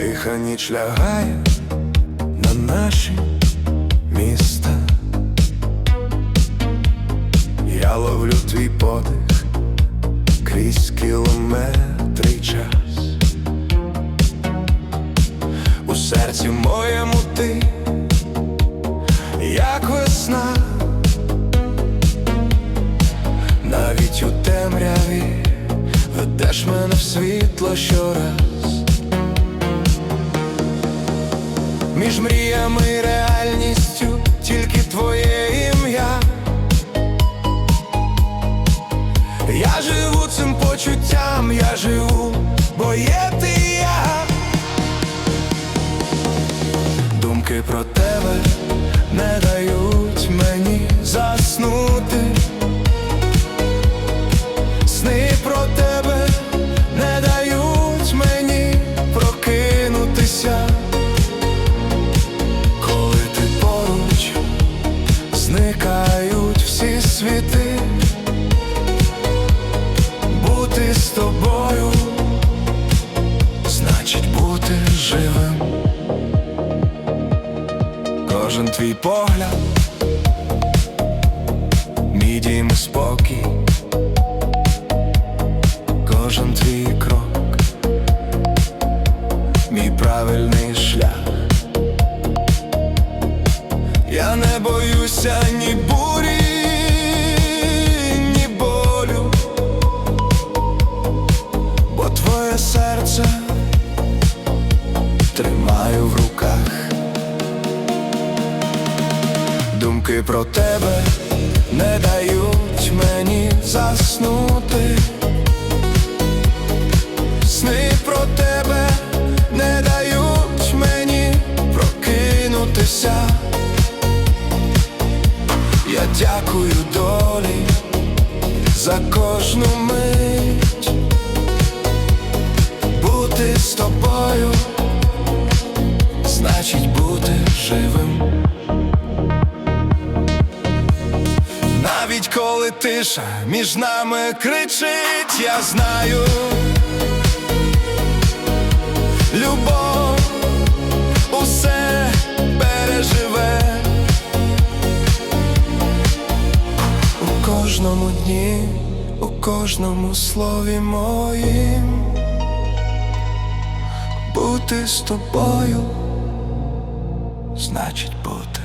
Тиха ніч лягає на наші міста. Я ловлю твій подих крізь кілометри час. У серці моєму ти, як весна, навіть у темряві ведеш мене в світло щораз. Між мріями і реальністю живим. Кожен твій погляд, мій дім спокій, кожен твій крок, мій правильний шлях. Я не боюся ні бурі, Думки про тебе не дають мені заснути. Сни про тебе не дають мені прокинутися. Я дякую долі за кожну мить бути з тобою, значить бути живим. Тиша між нами кричить, я знаю. Любов усе переживе. У кожному дні, у кожному слові моїм бути з тобою, значить бути.